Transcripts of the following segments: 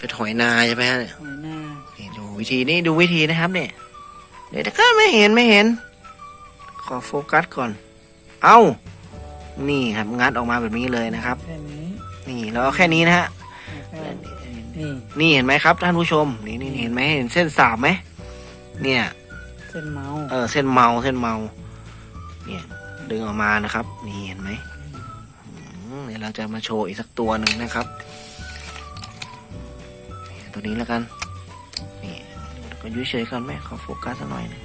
เป็นหอยนาใช่ไหมฮะเนี่ยหอยหน้านี่ดูวิธีนี่ดูวิธีนะครับเนี่ยเดี๋ยวก็ไม่เห็นไม่เห็น ขอโฟกัสก่อน เอ้า นี่ครับงัดออกมาแบบนี้เลยนะครับ แค่นี้นี่แล้วเอาแค่นี้นะฮะแค่นี่นี่เห็นไหมครับท่านผู้ชม นี่นี่เห็นไหมเห็นเส้นสาบไหมเนี่ย เส้นเมาเออเส้นเมาเส้นเมา เนี่ยดึงออกมานะครับ นี่เห็นไหมอืมเดี๋ยวเราจะมาโชว์อีกสักตัวหนึ่งนะครับนี่ ตัวนี้แล้วกัน นี่ก็อยุ่เฉยๆก่อนแม่ขอโฟกัสสักหน่อยหนึง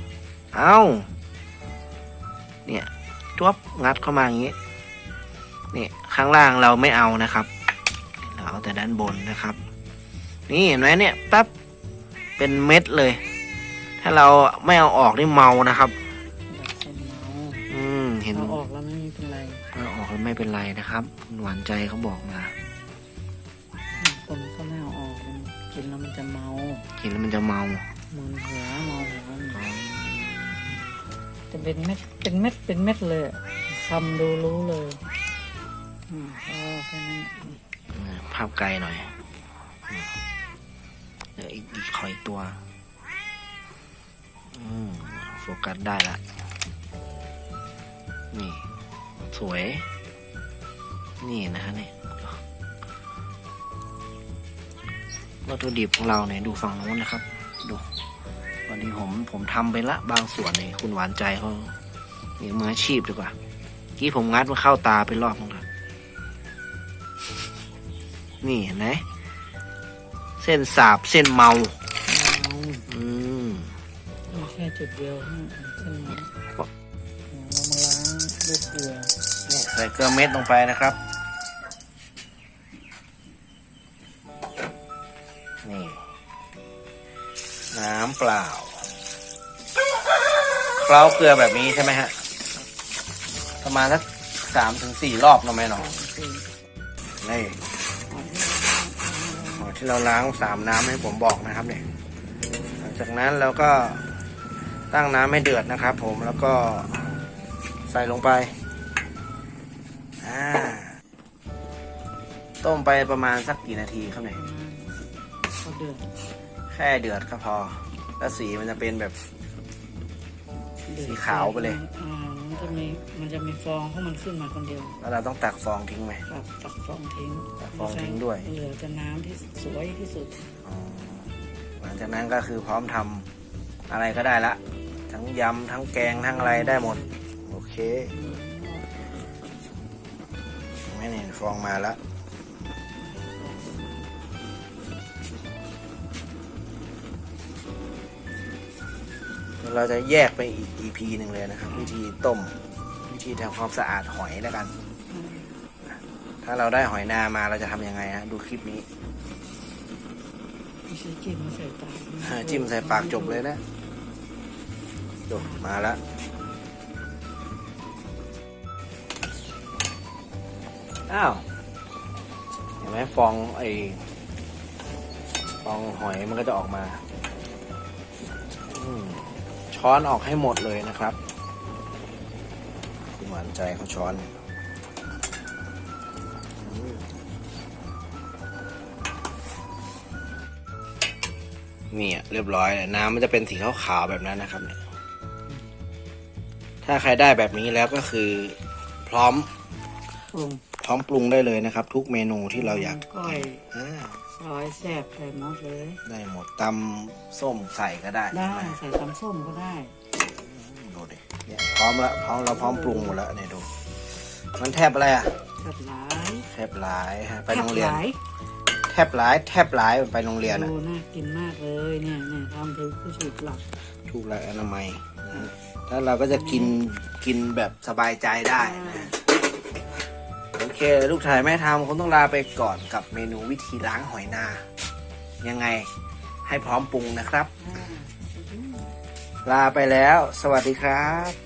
เอ้าเนี่ยจวบงัดเข้ามาอย่างนี้ นี่ข้างล่างเราไม่เอานะครับ เราเอาแต่ด้านบนนะครับ นี่เห็นไหมเนี่ยปั๊บเป็นเม็ดเลย ถ้าเราไม่เอาออกนี่เมานะครับดับเส้นเมาอืมเห็นเอาออกแล้วไม่เป็นไรเอาออกแล้วไม่เป็นไรนะครับคุณหวานใจเขาบอกมา กินแล้วมันจะเมากินแล้วมันจะเมามึนหัวเมาหัวจะเป็นเม็ดเป็นเม็ดเป็นเม็ดเลยอะคำดูรู้เลยอืมโอ้แค่นั้นภาพไกลหน่อยอืมเดี๋ยวอีกอีกขออีกตัวอืมโฟกัสได้ละนี่ สวย นี่นะฮะเนี่ย วัตถุดิบของเราเนี่ยดูฝั่งโน้นนะครับ ดูวันนี้ผมผมทำไปละบางส่วนเนี่ยคุณหวานใจเขาเนี่ยมืออาชีพดีกว่ากี้ผมงัดมาเข้าตาไปรอบนึงครับนี่เห็นไหมเส้นสาบเส้นเมาเมาอืมไม่แค่จุดเดียวนะเส้นเมาเรามาล้างด้วยเกลือนี่ใส่เกลือเม็ดลงไปนะครับ น้ำเปล่าเคล้าเกลือแบบนี้ใช่ไหมฮะ ประมาณสักสามถึงสี่รอบเนาะแม่เนาะนี่หอที่เราล้างสามน้ำให้ผมบอกนะครับเนี่ย หลังจากนั้นเราก็ตั้งน้ำให้เดือดนะครับ ผมแล้วก็ใส่ลงไปต้มไปประมาณสักกี่นาทีครับเนี่ยเดือด แค่เดือดก็พอ แล้วสีมันจะเป็นแบบเดือดสีขาวไปเลย อ่ามันจะมีมันจะมีฟองเพราะมันขึ้นมาคนเดียวแล้วเราต้องตักฟองทิ้งไหมตักตักฟองทิ้งตักฟองทิ้งด้วย เหลือแต่น้ำที่สวยที่สุดอ๋อหลังจากนั้นก็คือพร้อมทำอะไรก็ได้ละ ทั้งยำทั้งแกงทั้งอะไรได้หมด โอเคไม่เห็นฟองมาแล้ว เราจะแยกไปอีก EP หนึ่งเลยนะครับ วิธีต้ม วิธีทำความสะอาดหอยแล้วกัน ถ้าเราได้หอยนามาเราจะทำยังไงฮะดูคลิปนี้ไม่ใช่จิ้มมาใส่ปากอ่าจิ้มใส่ปากจบเลยนะจบมาแล้วอ้าวเห็นไหมฟองไอฟองหอยมันก็จะออกมาอม ช้อนออกให้หมดเลยนะครับคุณหวานใจเขาช้อนอืมเนี่ยเรียบร้อยเลยน้ำมันจะเป็นสีขาวๆแบบนั้นนะครับเนี่ยถ้าใครได้แบบนี้แล้วก็คือ พร้อมปรุงพร้อมปรุงได้เลยนะครับ ทุกเมนูที่เราอยากก้อยอ่า ซอยแซ่บใส่หมดเลย ได้หมดตำส้มใส่ก็ได้ได้ใส่ตำส้มก็ได้ ดูดิเนี่ยพร้อมแล้วพร้อมเราพร้อมปรุงหมดแล้วเนี่ยดู มันแทบอะไรอะแซ่บหลายแทบหลายฮะไปโรงเรียนแซ่บหลายแทบหลายแทบหลายไปโรงเรียนอะดูน่ากินมากเลยเนี่ยเนี่ยทำคือผู้สูตรหลักถูกหลักอนามัยนะฮะแล้วเราก็จะกินกินแบบสบายใจได้นะฮะโอ เค ลูกถ่ายแม่ทำคงต้องลาไปก่อนกับเมนูวิธีล้างหอยนา ยังไงให้พร้อมปรุงนะครับ ลาไปแล้ว สวัสดีครับ